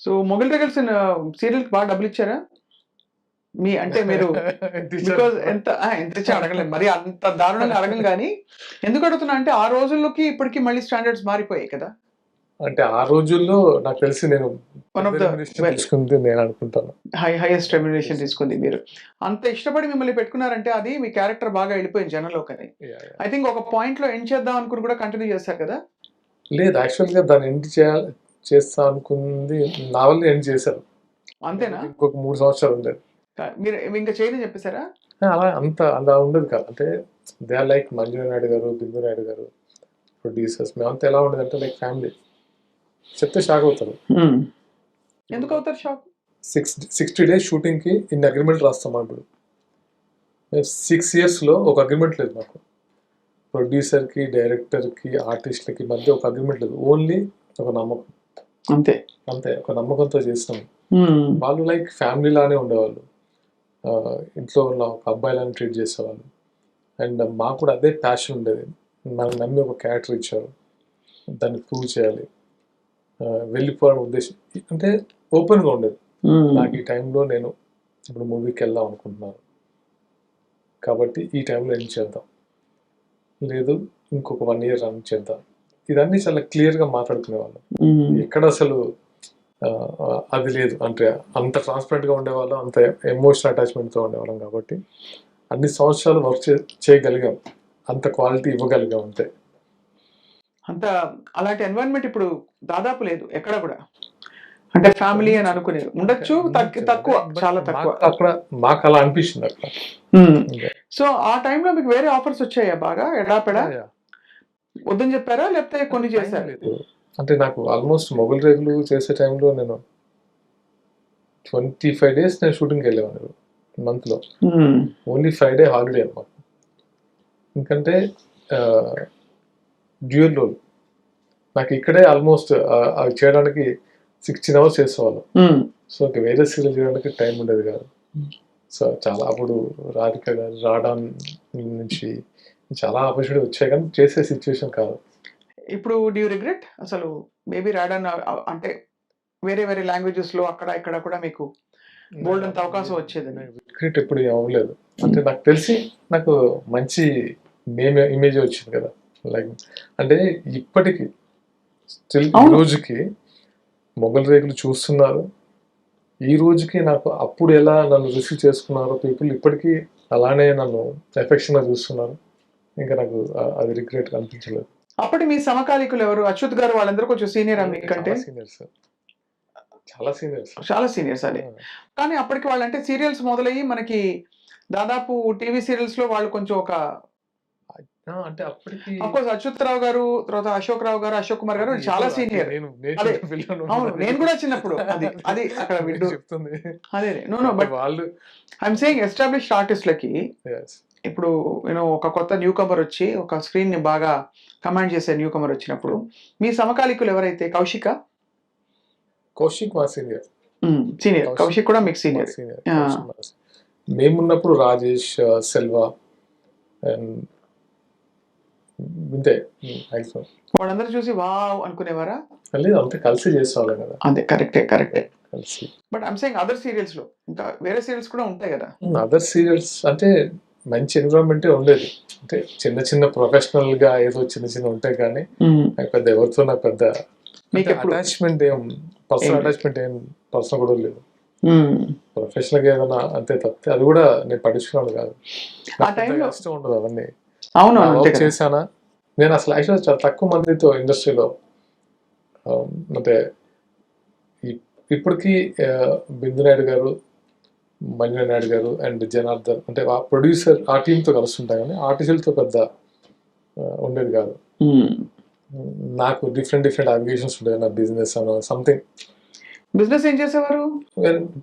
So Mughal రెగల్స్ serial బాగా డబ్బులు ఇచ్చారా? మీ అంటే మీరు బికాజ్ ఎంత ఎంత ఇచ్చా అడగలేదు. మరి అంత దారుణంగా అడగం కానీ ఎందుకు అడుగుతున్నా అంటే ఆ రోజుల్లోకి ఇప్పటికి మళ్ళీ స్టాండర్డ్స్ మారిపోయాయి కదా. అంటే ఆ రోజుల్లో నాకు తెలిసి నేను remuneration well- తీసుకుంది నేను అనుకుంటాను. హై హైయెస్ట్ రెమ్యునరేషన్ తీసుకుంది మీరు. అంత ఇష్టపడి మిమ్మల్ని పెట్టుకున్నారంటే అది మీ క్యారెక్టర్ బాగా వెళ్ళిపోయింది జనంలోకి Yeah, yeah. ఐ థింక్ ఒక పాయింట్లో ఎండ్ చేద్దాం అనుకుని కూడా కంటిన్యూ చేస్తారు కదా. లేదు యాక్చువల్గా దాన్ని ఎండ్ చేయాలి చేస్తా అనుకుంది. నా వల్ల ఎండ్ చేశారు? అంతేనా? ఇంకొక మూడు సంవత్సరాలు ఉండేది మీరు ఇంకా చేయని చెప్పేశారా? అలా అంత అలా ఉండదు కాదు. అంటే they are like Manju Naidu garu Bindu Naidu గారు ప్రొడ్యూసర్స్. మేమంతా ఎలా ఉండదు అంటే లైక్ ఫ్యామిలీ. చెప్తే షాక్ అవుతారు. ఎందుకు అవుతారు షాక్? సిక్స్ సిక్స్టీ డేస్ షూటింగ్కి ఇన్ని అగ్రిమెంట్ రాస్తాం మనం ఇప్పుడు. మేము సిక్స్ ఇయర్స్లో ఒక అగ్రిమెంట్ లేదు మాకు. ప్రొడ్యూసర్కి డైరెక్టర్కి ఆర్టిస్ట్లకి మధ్య ఒక అగ్రిమెంట్ లేదు. ఓన్లీ ఒక నమ్మకం. అంతే. అంతే ఒక నమ్మకంతో చేస్తాం. వాళ్ళు లైక్ ఫ్యామిలీ లానే ఉండేవాళ్ళు. ఇంట్లో ఉన్న ఒక అబ్బాయిలానే ట్రీట్ చేసేవాళ్ళు. అండ్ మాకు కూడా అదే ప్యాషన్ ఉండేది. మనం నమ్మి ఒక క్యారెక్టర్ ఇచ్చారు. దాన్ని ప్రూవ్ చేయాలి. వెళ్ళిపోవడం ఉద్దేశం అంటే ఓపెన్గా ఉండేది. నాకు ఈ టైంలో నేను ఇప్పుడు మూవీకి వెళ్దాం అనుకుంటున్నాను. కాబట్టి ఈ టైంలో ఏం చేద్దాం? లేదు ఇంకొక వన్ ఇయర్ రన్ చేద్దాం. ఇదన్నీ చాలా క్లియర్గా మాట్లాడుకునేవాళ్ళం. ఎక్కడ అసలు అది లేదు. అంటే అంత ట్రాన్స్పరెంట్గా ఉండేవాళ్ళం అంత ఎమోషనల్ అటాచ్మెంట్తో ఉండేవాళ్ళం కాబట్టి అన్ని సంవత్సరాలు వర్క్ చే చేయగలిగాం. అంత క్వాలిటీ ఇవ్వగలిగాం అంతే. అంత అలాంటి ఎన్వైరన్మెంట్ ఇప్పుడు దాదాపు లేదు ఎక్కడ కూడా. అంటే ఫ్యామిలీ అని అనుకునేది ఉండొచ్చు తగ్గి తక్కువ చాలా తక్కువ. మాకు అక్కడ మాకు అలా అనిపించింది అక్కడ. సో ఆ టైంలో మీకు వేరే ఆఫర్స్ వచ్చాయా బాగా? ఎడాపెడా? వద్దని చెప్పారా? లేకపోతే కొన్ని చేశారు? లేదు. అంటే నాకు ఆల్మోస్ట్ మొగల్ రేగులు చేసే టైంలో నేను ట్వంటీ ఫైవ్ డేస్ నేను షూటింగ్కి వెళ్ళేవాను మంత్లో ఓన్లీ ఫ్రైడే హాలిడే అనమాట ఎందుకంటే డ్యూయల్ రోల్ నాకు ఇక్కడే ఆల్మోస్ట్ అవి చేయడానికి సిక్స్టీన్ అవర్స్ చేసేవాళ్ళం. సో ఇంకా వేరే సీరియల్ చేయడానికి టైం ఉండేది కాదు. సో చాలా అప్పుడు రాధిక గారు రావడం నుంచి చాలా ఆపర్చునిటీ వచ్చాయి కానీ చేసే సిచ్యువేషన్ కాదు. ఇప్పుడు డ్యూ రిగ్రెట్ అసలు మేబీ రాడన్ అంటే వేరే వేరే లాంగ్వేజెస్లో అక్కడ ఇక్కడ కూడా మీకు Bold అంత అవకాశం వచ్చేది. రిగ్రెట్ ఎప్పుడు అవ్వలేదు. అంటే నాకు తెలిసి నాకు మంచి నేమ్ ఇమేజ్ వచ్చింది కదా. లైక్ అంటే ఇప్పటికి స్టిల్ ఈ. రోజుకి మొగల్ రేకులు చూస్తున్నారు. ఈ రోజుకి నాకు అప్పుడు ఎలా నన్ను రిసీవ్ చేసుకున్నారో పీపుల్ ఇప్పటికీ అలానే నన్ను ఎఫెక్షన్గా చూస్తున్నారు. ఇంకా నాకు అది రిగ్రెట్ అనిపించలేదు. అప్పటి మీ సమకాలీకులు ఎవరు? అచ్యుత్ గారు వాళ్ళందరూ కొంచెం సీనియర్ మీకంటే సీనియర్స్ చాలా సీనియర్స్ చాలా సీనియర్స్ అదే. కానీ అప్పటికి వాళ్ళంటే సీరియల్స్ మొదలయ్యి మనకి దాదాపు టీవీ సీరియల్స్లో వాళ్ళు కొంచెం ఒక అంటే అప్పటికి అఫ్కోర్స్ అచ్యుత్ రావు గారు తర్వాత అశోక్ రావు గారు అశోక్ కుమార్ గారు చాలా సీనియర్ నేను నేను. అవును కూడా చిన్నప్పుడు. అది అది అక్కడ వింటూ చెప్తుంది. అదే నో నో బట్ వాళ్ళు ఐఎమ్ సేయింగ్ ఎస్టాబ్లిష్డ్ ఆర్టిస్ట్లకి. ఇప్పుడు నేను ఒక కొత్త న్యూ కమర్ వచ్చి ఒక స్క్రీన్ని బాగా కమాండ్ చేసే న్యూ కమర్ వచ్చినప్పుడు మీ సమకాలీకులు ఎవరైతే? కౌశిక? కౌశిక్ మా సీనియర్ సీనియర్ కౌశిక్. కూడా మీకు సీనియర్. మేమున్నప్పుడు రాజేష్ సెల్వా అండ్ మ్యాక్సిమం వాళ్ళందరూ చూసి వావ్ అనుకునేవారా? లేదు అంతే కలిసి చేసేవాళ్ళం కదా. అదే కరెక్టే కరెక్టే. కలిసి. బట్ ఐమ్ సేయింగ్ అదర్ సీరియల్స్లో ఇంకా వేరే సీరియల్స్ కూడా ఉంటాయి కదా. అదర్ సీరియల్స్ అంటే మంచి ఎన్విరాన్మెంటే ఉండేది. అంటే చిన్న చిన్న ప్రొఫెషనల్గా ఏదో చిన్న చిన్న ఉంటాయి కానీ పెద్ద ఎవరితో నాకు పెద్ద అటాచ్మెంట్ ఏం పర్సనల్ అటాచ్మెంట్ ఏం పర్సనల్ కూడా లేదు. ప్రొఫెషనల్గా ఏదైనా అంతే తప్పితే అది కూడా నేను పట్టించుకున్నాను కాదు. ఇష్టం ఉండదు అవన్నీ. అవును చేశానా? నేను అసలు యాక్చువల్ చాలా తక్కువ మందితో ఇండస్ట్రీలో అంటే ఇప్- ఇప్పటికీ బిందు నాయుడు గారు మంజు నాయుడు గారు అండ్ జనార్దన్ అంటే ఆ ప్రొడ్యూసర్ ఆ టీంతో కలుస్తుంటా కానీ ఆర్టిస్టులతో పెద్ద ఉండేది కాదు. నాకు డిఫరెంట్ డిఫరెంట్ అప్లికేషన్స్ ఉండేవి నా బిజినెస్ అనో సంథింగ్ బిజినెస్ ఏం చేసేవారు?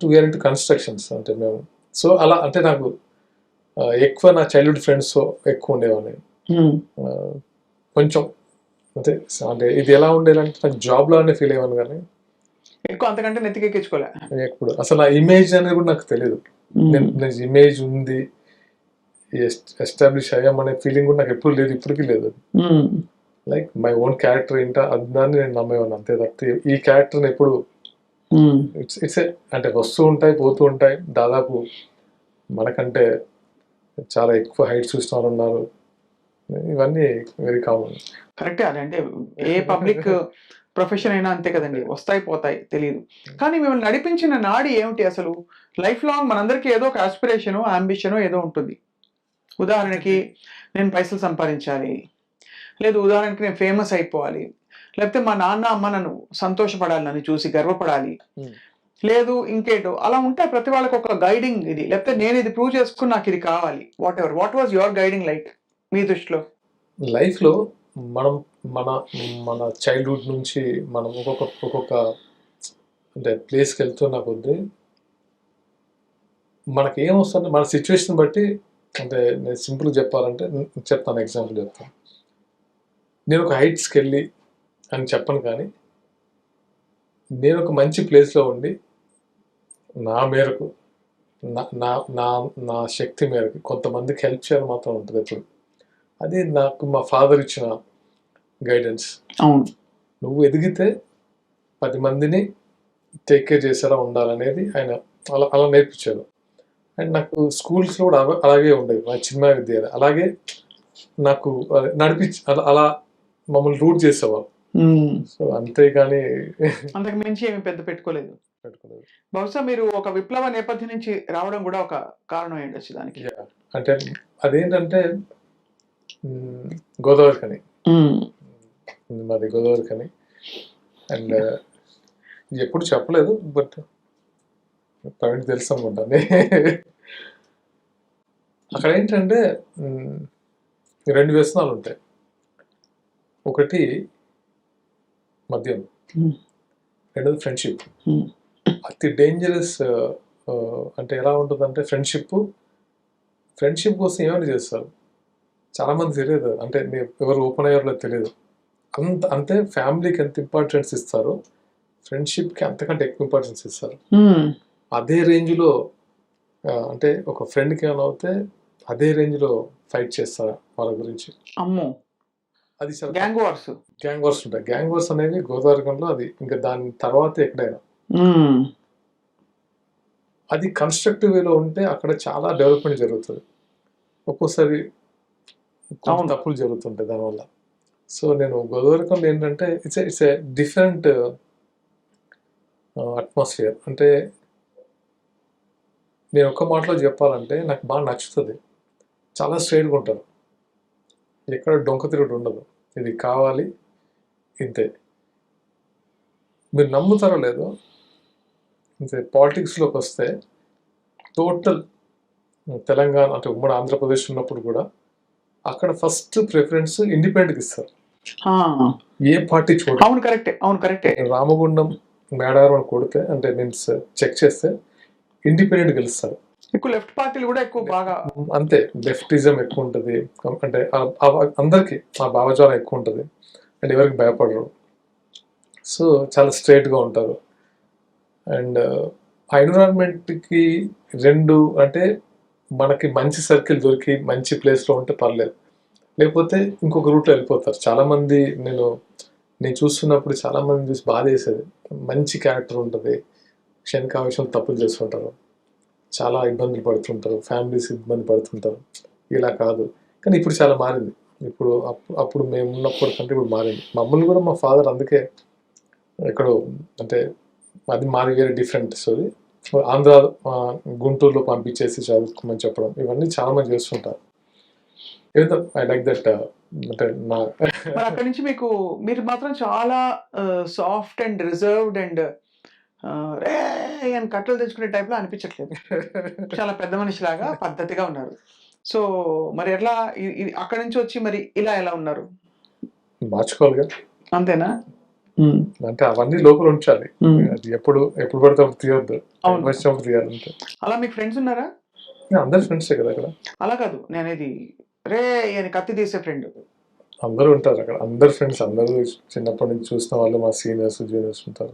టు వేర్ కన్స్ట్రక్షన్స్ అంటే మేము. సో అలా అంటే నాకు ఎక్కువ నా చైల్డ్హుడ్ ఫ్రెండ్స్ ఎక్కువ ఉండేవాడిని. ఆ, కొంచెం అంటే అంటే ఇది ఎలా ఉండేదంటే నాకు జాబ్ లానే ఫీల్ అయ్యాను కానీ ఎక్కువ అంతకంటే నెత్తికెక్కించుకోలే ఎప్పుడు అసలు ఆ ఇమేజ్ అనేది కూడా నాకు తెలియదు నేను ఇమేజ్ ఉంది ఎస్టాబ్లిష్ అయ్యామనే ఫీలింగ్ కూడా నాకు ఎప్పుడు లేదు ఇప్పటికీ లేదు. లైక్ మై ఓన్ క్యారెక్టర్ ఏంటో అది దాన్ని నేను నమ్మేవాను అంతే తప్పితే ఈ క్యారెక్టర్ని ఎప్పుడు. ఇట్స్ ఇట్స్ అంటే వస్తూ ఉంటాయి పోతూ ఉంటాయి దాదాపు మనకంటే చాలా ఎక్కువ హైట్స్ చూసిన వాళ్ళు ఉన్నారు. ఇవన్నీ వెరీ కామన్ కరెక్టే అది. అంటే ఏ పబ్లిక్ ప్రొఫెషన్ అయినా అంతే కదండి. వస్తాయి పోతాయి తెలియదు కానీ మిమ్మల్ని నడిపించిన నాడి ఏమిటి అసలు? లైఫ్ లాంగ్ మనందరికీ ఏదో ఒక ఆస్పిరేషను అంబిషన్ ఏదో ఉంటుంది. ఉదాహరణకి నేను పైసలు సంపాదించాలి. లేదు ఉదాహరణకి నేను ఫేమస్ అయిపోవాలి. లేకపోతే మా నాన్న అమ్మ నన్ను సంతోషపడాలి నన్ను చూసి గర్వపడాలి. Hmm. లేదు ఇంకేటో. అలా ఉంటే ప్రతి వాళ్ళకి ఒక గైడింగ్ ఇది. లేకపోతే నేను ఇది ప్రూవ్ చేసుకుని నాకు ఇది కావాలి. Whatever what was your guiding like మీ దృష్టిలో? లైఫ్లో మనం మన మన చైల్డ్హుడ్ నుంచి మనం ఒక్కొక్క ఒక్కొక్క అంటే ప్లేస్కి వెళ్తున్న కొద్దీ మనకి ఏమొస్తుంది మన సిచ్యువేషన్ బట్టి అంటే నేను సింపుల్గా చెప్పాలంటే చెప్తాను ఎగ్జాంపుల్ చెప్తాను. నేను ఒక హైట్స్కి వెళ్ళి అని చెప్పను కానీ నేను ఒక మంచి ప్లేస్లో ఉండి నా మేరకు నా నా నా శక్తి మేరకు కొంతమందికి హెల్ప్ చేయాలని మాత్రం ఉంటుంది ఎప్పుడు. అది నాకు మా ఫాదర్ ఇచ్చిన గైడెన్స్. అవును. నువ్వు ఎదిగితే పది మందిని టేక్ కేర్ చేసేలా ఉండాలనేది ఆయన అలా అలా నేర్పించారు అండ్ నాకు స్కూల్స్లో కూడా అలాగే ఉండేది నా చిన్న విద్య అలాగే నాకు అది నడిపించి అలా అలా మమ్మల్ని రూట్ చేసేవాళ్ళు. సో అంతేగాని అంతకు మించి ఏమి పెద్ద పెట్టుకోలేదు. పెట్టుకోలేదు. బహుశా మీరు ఒక విప్లవ నేపథ్యం నుంచి రావడం కూడా ఒక కారణం ఏంటొచ్చు దానికి. అంటే అదేంటంటే గోదావరి కని. మాది గోదావరి కని. అండ్ ఎప్పుడు చెప్పలేదు బట్ ప్రవీణ్ తెలుసు అనుకుంటాను అక్కడ ఏంటంటే రెండు వ్యసనాలు ఉంటాయి. ఒకటి మద్యం. రెండోది ఫ్రెండ్షిప్. అతి డేంజరస్ అంటే ఎలా ఉంటుందంటే ఫ్రెండ్షిప్ ఫ్రెండ్షిప్ కోసం ఏమైనా చేస్తారు? చాలా మంది తెలియదు. అంటే ఎవరు ఓపెన్ అయ్యారో తెలియదు. అంత అంతే ఫ్యామిలీకి ఎంత ఇంపార్టెన్స్ ఇస్తారో ఫ్రెండ్షిప్కి అంతకంటే ఎక్కువ ఇంపార్టెన్స్ ఇస్తారు. అదే రేంజ్లో అంటే ఒక ఫ్రెండ్కి ఏమైనా అవుతే అదే రేంజ్లో ఫైట్ చేస్తారు వాళ్ళ గురించి. అమ్మో. అది గ్యాంగ్ వార్స్ గ్యాంగ్ వార్స్ ఉంటాయి. గ్యాంగ్ వార్స్ అనేవి గోదావరికంలో అది ఇంకా దాని తర్వాత ఎక్కడైనా. అది కన్స్ట్రక్టివ్ వేలో ఉంటే అక్కడ చాలా డెవలప్మెంట్ జరుగుతుంది. ఒక్కోసారి. తప్పులు జరుగుతుంటాయి దానివల్ల. సో నేను గోదావరికంలో ఏంటంటే it's it's a different atmosphere అంటే నేను ఒక్క మాటలో చెప్పాలంటే నాకు బాగా నచ్చుతుంది. చాలా స్ట్రైట్గా ఉంటారు. ఎక్కడ డొంక తిరుగుడు ఉండదు. ఇది కావాలి ఇంతే. మీరు నమ్ముతారో లేదో ఇంతే పాలిటిక్స్లోకి వస్తే టోటల్ తెలంగాణ అంటే ఉమ్మడి ఆంధ్రప్రదేశ్ ఉన్నప్పుడు కూడా అక్కడ ఫస్ట్ ప్రిఫరెన్స్ ఇండిపెండెంట్కి ఇస్తారు. ఏ పార్టీ చూడ అవును కరెక్టే అవును కరెక్టే రామగుండం మేడారం కొడితే అంటే మీన్స్ చెక్ చేస్తే ఇండిపెండెంట్ గెలుస్తారు. ఎక్కువ లెఫ్ట్ పార్టీలు కూడా ఎక్కువ బాగా అంతే లెఫ్టిజం ఎక్కువ ఉంటుంది. అంటే అందరికీ ఆ భావజాలం ఎక్కువ ఉంటుంది. అండ్ ఎవరికి భయపడరు. సో చాలా స్ట్రైట్గా ఉంటారు. అండ్ uh, ఆ ఎన్విరాన్మెంట్కి రెండు అంటే మనకి మంచి సర్కిల్ దొరికి మంచి ప్లేస్లో ఉంటే పర్లేదు. లేకపోతే ఇంకొక రూట్లో వెళ్ళిపోతారు. చాలామంది నేను నేను చూస్తున్నప్పుడు చాలామంది చూసి బాధ వేసేది మంచి క్యారెక్టర్ ఉంటుంది. క్షణికావేశం తప్పులు చేస్తుంటారు. చాలా ఇబ్బందులు పడుతుంటారు. ఫ్యామిలీస్ ఇబ్బంది పడుతుంటారు. ఇలా కాదు. కానీ ఇప్పుడు చాలా మారింది. ఇప్పుడు అప్పుడు అప్పుడు మేము ఉన్నప్పుడు కంటే ఇప్పుడు మారింది. మమ్మల్ని కూడా మా ఫాదర్ అందుకే ఎక్కడో అంటే అది మాది వేరే డిఫరెంట్ స్టోరీ ఆంధ్ర గుంటూరులో పంపించేసి చదువుకోమని చెప్పడం ఇవన్నీ చాలా మంది చేస్తుంటారు. ఐ లైక్ దట్ అంటే నా మరి అక్కడి నుంచి మీకు మీరు మాత్రం చాలా సాఫ్ట్ అండ్ రిజర్వ్డ్ అండ్ రే అని కట్టలు తెచ్చుకునే టైప్లో అనిపించట్లేదు. చాలా పెద్ద మనిషిలాగా పద్ధతిగా ఉన్నారు. సో మరి ఎట్లా అక్కడి నుంచి వచ్చి మరి ఇలా ఎలా ఉన్నారు? మార్చుకోవాలిగా అంతేనా? అంటే అవన్నీ లోపల ఉంచాలి. అది ఎప్పుడు ఎప్పుడు పడితే అప్పుడు తీయొద్దు. అవును. వచ్చినప్పుడు తీయాలి అంతే అలా మీకు ఫ్రెండ్స్ ఉన్నారా? అందరు ఫ్రెండ్సే కదా అక్కడ. అలా కాదు నేను అనేది రే అని కత్తి తీసే ఫ్రెండ్ అందరూ ఉంటారు అక్కడ. అందరు ఫ్రెండ్స్ అందరూ చిన్నప్పటి నుంచి చూసిన వాళ్ళు మా సీనియర్స్ జూనియర్స్ ఉంటారు.